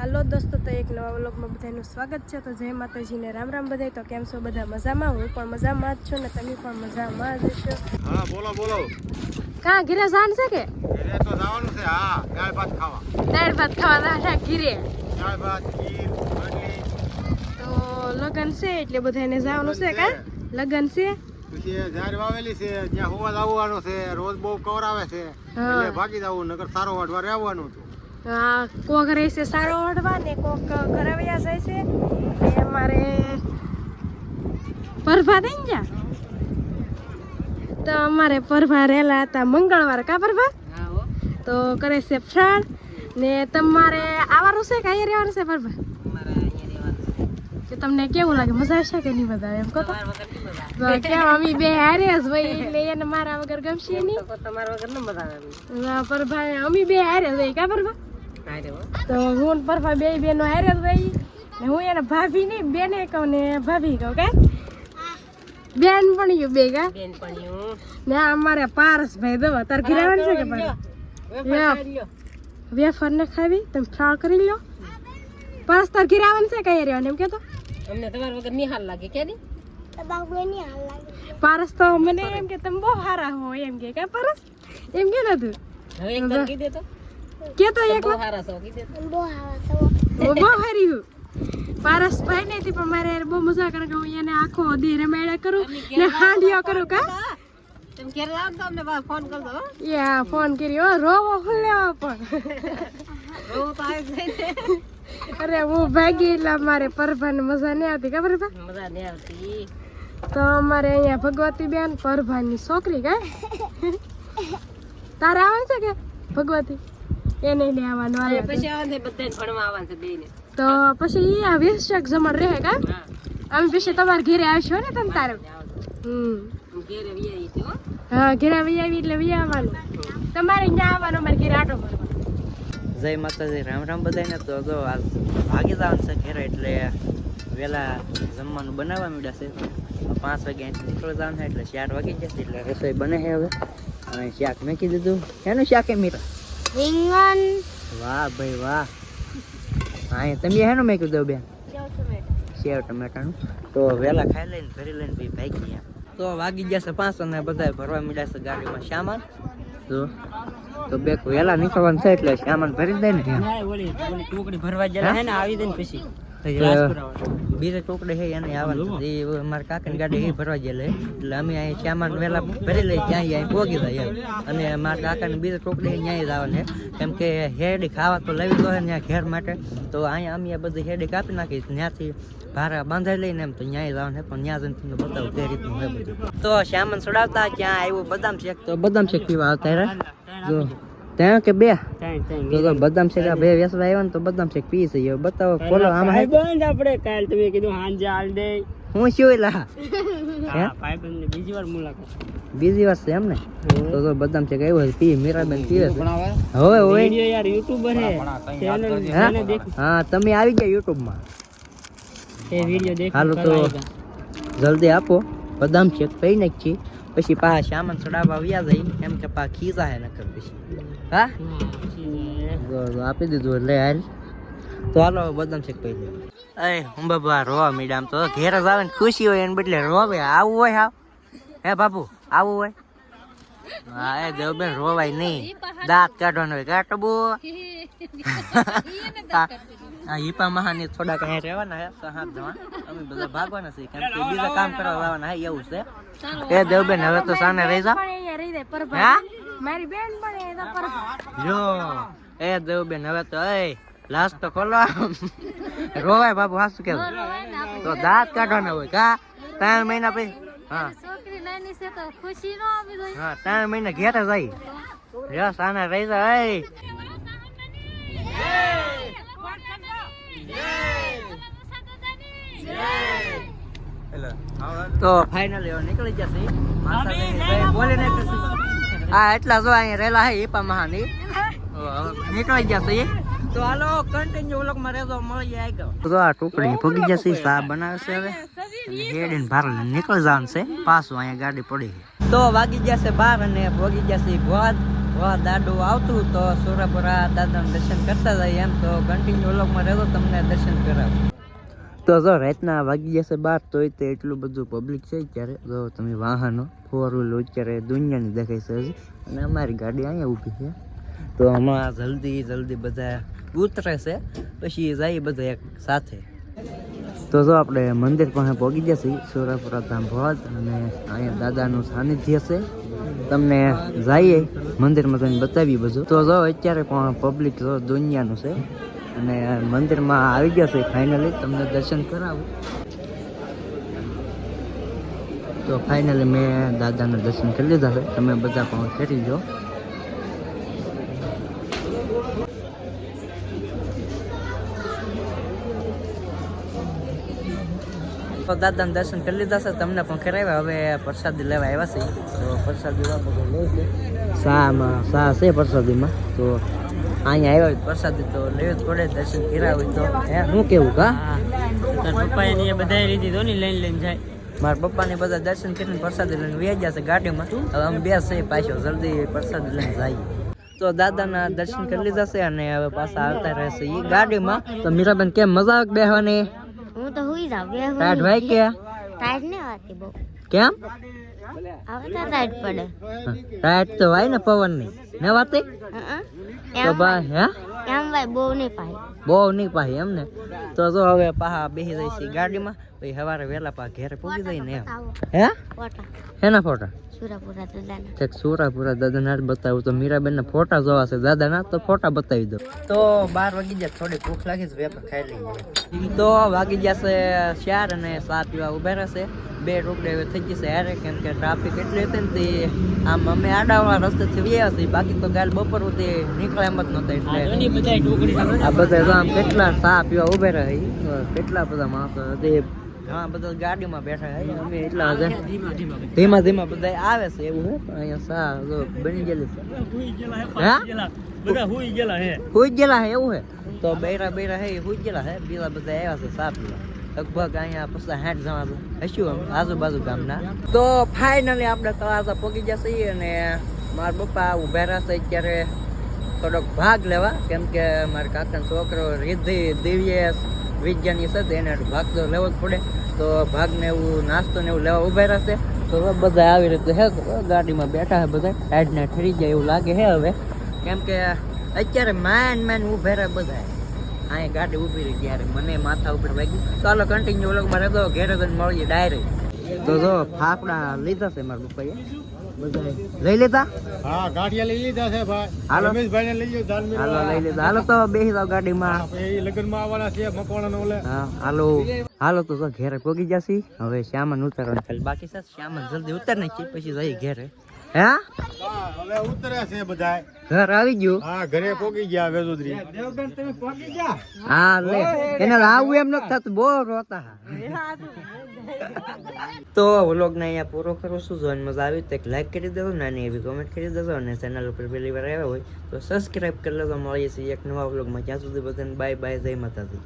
હાલો દોસ્તો તો એક નવા વ્લોગમાં બધાનું સ્વાગત છે. તો જય માતાજીને રામ રામ બધાય. તો કેમ છો બધા મજામાં? હું પણ મજામાં જ છું ને તમે પણ મજામાં જ છો. હા બોલો બોલો. કા ઘીરે જાન છે કે? ઘરે તો જવાનું છે હા દાળ ભાત ખાવા. દાળ ભાત ખાવા દાડા ઘીરે? દાળ ભાત ખીર તો લગન છે એટલે બધાને જવાનું છે કા? લગન છે. પછી ઝાડ વાવેલી છે જ્યાં હોવા લાવવાનું છે રોજ બહુ કવરાવે છે. એટલે ભાગી જવું નગર સારો વાડવા રહેવાનું આ કોક રહેશે સારો ઓઢવા ને કોક ઘરે વયા જાય છે અમારે પરભા થઈ જા. તો અમારે પરભા રહેલા હતા મંગળવાર કા પરભા? તો કરે છે ફ્રાળ ને તમારે આવવાનું છે કે અહીંયા રહેવાનું છે પરભા? કે તમને કેવું લાગે? મજા આવશે કે નહીં બધા એમ કહો કેમ અમે બે હારે જ ભાઈ એટલે એને મારા વગર ગમશે નહીં. તમારા વગર ન મજા આવે. પરભા અમે બે હારે જ ભાઈ કા પરભા? તો હું પરફા બે બેનો હારે જ રહી. ને હું એને ભાભી નહીં બેને કહું ને ભાભી કહું કે બેન પણ યુ બેગા બેન પણ ને અમારે પારસ ભાઈ દો તાર ઘરે છે કે પણ વેફર ને ખાવી તમે ફ્રાળ કરી લો પારસ તાર ઘરે છે કઈ રહેવાનું એમ કેતો? અમને તમારા વગર નિહાલ લાગે કે નહીં પારસ તો મને એમ કે તમે બહુ સારા હો એમ કે કે પારસ? એમ કે તું? હવે એક વાર કીધે તો. છો તો એક બહુ હારી હું પારસ ભાઈ ને થી પણ મારે બહુ મજા કરે કે હું એને આખો દી રમેડા કરું ને હાંડિયો કરું કા? તમે ક્યારે જાવ તો અમને ફોન કરજો હો. યા ફોન કર્યો રોવો હું પણ. રોવો તો આવે અરે હું ભાગી એટલે મારે પરભાને મજા નહીં આવતી ખબર ભા મજા નહીં આવતી. તો અમારે અહીંયા ભગવતી બેન પરભાની છોકરી કા? તારે આવે છે કે ભગવતી? એને લેવાનો આવવાનું પછી આવે ને બધાને ભણવા આવવાનું છે બેને તો પછી ઈ આ વીસ ટક જમણ રહે કા? અમે પછી તમારા ઘરે આવશો ને તમ તારે? હમ. હું ઘેરે વી આવી છું હા. ઘરે આવી આવી એટલે વી આવવાનું. તમારે અહીંયા આવવાનું અમારે ઘરે આટો મારવાનો જય માતાજી રામ રામ બધાને તો જો આજ ભાગી જવાનું છે ઘરે એટલે વહેલા જમવાનું બનાવવા માંડ્યા છે. પાંચ વાગે અહીંથી નીકળી જવાનું છે એટલે ચાર વાગી જશે એટલે રસોઈ બને છે હવે. અને શાક કીધું દીધું. એનું શાક એ મીરા? રીંગણ. વાહ ભાઈ વાહ. હા તમે હેનું મેક્યું દઉં બેન? સેવ ટમેટાનું. તો વેલા ખાઈ લઈને ભરી લઈને ભાઈ ભાગી ગયા. તો વાગી જશે પાંચ અને બધા ભરવા મીડાશે છે ગાડીમાં સામાન. તો તો બે વેલા નીકળવાનું છે એટલે સામાન ભરી દે ને ટોકરી ભરવા જાય ને આવી દે ને પછી. બીજા ટોકડે છે એને આવવાનું એ અમારા કાકાની ગાડી એ ભરવા ગયેલા એટલે અમે અહીં સામાન વહેલા ભરી લઈ ત્યાં અહીં પહોંચી જાય અને મારા કાકાને બીજા ટોકડે ત્યાં જ આવવાને કેમ કે હેડી ખાવા તો લેવી તો હોય ત્યાં ઘેર માટે. તો અહીંયા અમે બધી હેડી કાપી નાખી ત્યાંથી ભારા બાંધાઈ લઈને એમ તો ત્યાં જ આવવાનું પણ ત્યાં જઈને તમને બતાવું કઈ રીતનું તો સામાન ચડાવતા ક્યાં આવ્યું? બદામ શેક તો બદામ શેક પીવા આવતા જો. ત્યાં કે બે? બદામ શેક બે વેસવા આવ્યા ને તો બદામ શેક પી છે. બતાવો બોલો આમાં હે? ભાઈબંધ આપણે. કાલ તમે કીધું હાંજે હાલ દે. હું શું એલા બીજી વાર મુલાકાત. બીજી વાર છે એમ ને? તો તો બદામ શેક આવ્યો છે પી મીરાબેન પીવે છે. હવે હવે. યાર યુટ્યુબર હે. હા? ચેનલ દેખ. હા તમે આવી ગયા યુટ્યુબમાં એ વિડિયો દેખ હાલો તો જલ્દી આપો. બદામ શેક પી નાખી પછી પાછા સામાન ચડાવવા આવ્યા જાય. એમ કે પા ખીજા હે નકર પછી. હા? આપી દીધું એટલે હાલ. તો હાલો બદામ શેક પી લે અરે હું બાબા રોવા મીડામ તો. ઘેર જ આવે ને ખુશી હોય એને બદલે રોવે. આવું હોય હા હે બાપુ આવું હોય? હા એ દેવબેન રોવાય નહીં. દાંત કાઢવાનો હોય. કાઢો બો. હા હિપા મહાની થોડા અહીંયા રહેવાના હે જવા. અમે બધા ભાગવાના કેમ કે બીજા કામ કરવા હે એવું છે. એ દેવબેન હવે તો સાને રહી જા પણ અહીંયા રહી જાય પરભા. હા? મારી બેન પણ એ તો પર જો એ દેવબેન હવે તો એ લાસ્ટ તો ખોલો રોવાય બાપુ હાસુ કેવું? તો દાંત કાઢવાના હોય કા? ત્રણ મહિના પછી હા. છોકરી નાની છે તો ખુશી નો આવી જાય હા ત્રણ મહિના ઘેર જ આવી જો સાના રહી જા એ. તો ફાઈનલ એવો નીકળી જશે બોલે ને હા એટલા જો અહીંયા રહેલા હે ઈપા મહાની નીકળી જશે તો હાલો કન્ટિન્યુ વ્લોગમાં રહેજો મળી જાય તો આ ટુકડી ભૂગી જશે સા બનાવે છે હવે. હેડીને નીકળી જવાનું છે. પાછું અહીંયા ગાડી પડી છે. તો વાગી જશે બાર અને ભોગી જશે ભોજ વાહ દાદુ આવતું તો સુરાપુરા દાદાના દર્શન કરતા જાય એમ. તો કન્ટિન્યુ વ્લોગમાં રહેતો તમને દર્શન કરાવું. તો જો, રાતના વાગી જશે બાર, તોય તે એટલું બધું પબ્લિક છે ત્યારે જો, તમે વાહનો ફોર વ્હીલ અત્યારે દુનિયાની દેખાય છે અને અમારી ગાડી અહીંયા ઊભી છે. તો હમણાં જલ્દી જલ્દી બધા ઉતરે છે. પછી જાય બધા એક સાથે. તો જો, આપણે મંદિર પાસે પહોંચી જશે સુરાપુરા ધામ ભવત અને અહીંયા દાદાનું સાનિધ્ય છે. તમને જઈએ, મંદિરમાં જઈને બતાવી બધું. તો જો, અત્યારે પણ પબ્લિક જો દુનિયાનું છે. અને મંદિરમાં આવી ગયા છે ફાઇનલી તમને દર્શન કરાવું. તો ફાઇનલી મેં દાદાના દર્શન કરી લીધા છે. તમે બધા પણ કરી જો દાદાને દર્શન કરી લીધા છે. તમને પણ કરાવ્યા. હવે પ્રસાદી લેવા આવ્યા છે. તો પ્રસાદી લઈ સા સા છે પ્રસાદીમાં. તો અહીંયા આવ્યા હોય પ્રસાદી તો લેવી જ પડે દર્શન કર્યા હોય તો. હે? શું કેવું કા? પપ્પાએ ને બધા લીધી તો ને લઈને લઈને જાય. મારા પપ્પાને બધા દર્શન કરીને પ્રસાદી લઈને વ્યાજ્યા છે ગાડીમાં. હવે અમે બે છે પાછો જલ્દી પ્રસાદ લઈને જઈએ. તો દાદાના દર્શન કરી લીધા છે અને હવે પાછા આવતા રહેશે એ ગાડીમાં. તો મીરાબેન કેમ મજા આવે બેહવાની? હું તો હુઈ જાવ બે ટાઢ ભાઈ કે ટાઈટ ને વાતી બહુ. કેમ? હવે તો ટાઈટ પડે. ટાઈટ તો હોય ને પવનની ને વાતે? હં? તો ભાઈ હે? એમ ભાઈ બહુ નહીં પાઈ બહુ નહીં પાહી એમ ને તો જો હવે પાહા બેસી જાય છે ગાડીમાં પછી સવારે વહેલા પા ઘેર પહોંચી જાય ને હે? ફોટા. હેના ફોટા? સુરાપુરા દાદાના. ઠેક સુરાપુરા દાદાના જ બતાવું. તો મીરાબેન ના ફોટા જોવા છે. દાદાના તો ફોટા બતાવી દો. તો બાર વાગી જાય થોડી ભૂખ લાગી છે વેપર ખાઈ લઈએ. તો વાગી જશે ચાર અને સા પીવા ઊભા રહેશે બે ટુકડે હવે થઈ જશે હારે કેમ કે ટ્રાફિક એટલી હતી ને તે આમ અમે આડાવાળા રસ્તેથી વ્યા છે બાકી તો ગાલ બપોર સુધી નીકળે એમ જ નહોતા એટલે. આ બધા તો આમ કેટલા સા પીવા ઉભે રહે કેટલા બધા માણસો તે ઘણા બધા ગાડીમાં બેઠા છે અમે એટલા બધા ધીમા ધીમા બધા આવે છે એવું હે અહીંયા સા બની ગયેલી છે. હા બધા હુઈ ગયેલા હે. હુઈ ગયેલા હે એવું હે તો બેરા બેરા હે હુઈ ગયેલા હે બીજા બધા આવ્યા છે સા પીવા લગભગ અહીંયા પછી જણા તો હશું આજુબાજુ ગામના. તો ફાઇનલી આપણે તળાજા પહોંચી જશે અને મારા પપ્પા ઊભા રહેશે અત્યારે થોડોક ભાગ લેવા, કેમ કે મારા કાકાનો છોકરો રિદ્ધિ દિવ્યેશ વિજ્ઞાની છે તો એને ભાગ તો લેવો જ પડે. તો ભાગને એવું, નાસ્તો ને એવું લેવા ઊભા રહેશે. તો બધા આવી રીતે હે ગાડીમાં બેઠા હે બધા. હેડને ઠરી જાય એવું લાગે હે હવે. કેમ કે અત્યારે માન માન ઊભા રહે બધા. અહીંયા ગાડી ઊભી રહી, ત્યારે મને માથા ઉપર વાગ્યું. ચાલો કન્ટિન્યુ મારે રહેતો ઘેરે મળીએ ડાયરેક્ટ. તો જો ફાફડા લીધા છે મારા પપ્પાએ. લઈ લીધા હા ગાંઠિયા લઈ લીધા છે ભાઈ. હાલો. રમેશભાઈ ને લઈ દાનવીર હાલો લઈ લીધા હાલો તો બેસી જાવ ગાડીમાં. એ લગ્નમાં આવવાના છે મકવાણા નો ઓલે. હા હાલો. હાલો તો ઘેરે પોગી જશી હવે શ્યામન ઉતારવાનું. ખાલી બાકી છે શ્યામન જલ્દી ઉતાર નાખી પછી જઈ ઘેરે. હે? હા, હવે ઉતરે છે બધા ઘર આવી ગયું? હા ઘરે પોગી ગયા વેજોદરી હા લે. એને આવું એમ નથી થતું બહુ રોતા. તો વ્લોગ ને અહીંયા પૂરો કરું છું. જોઈને મજા આવી તો એક લાઈક કરી દેજો નાની એવી કોમેન્ટ કરી દેજો અને ચેનલ ઉપર પહેલી વાર આવ્યા હોય તો સબસ્ક્રાઇબ કરી લેજો. મળીએ છીએ એક નવા વ્લોગમાં. ત્યાં સુધી બધાને બાય બાય જય માતાજી.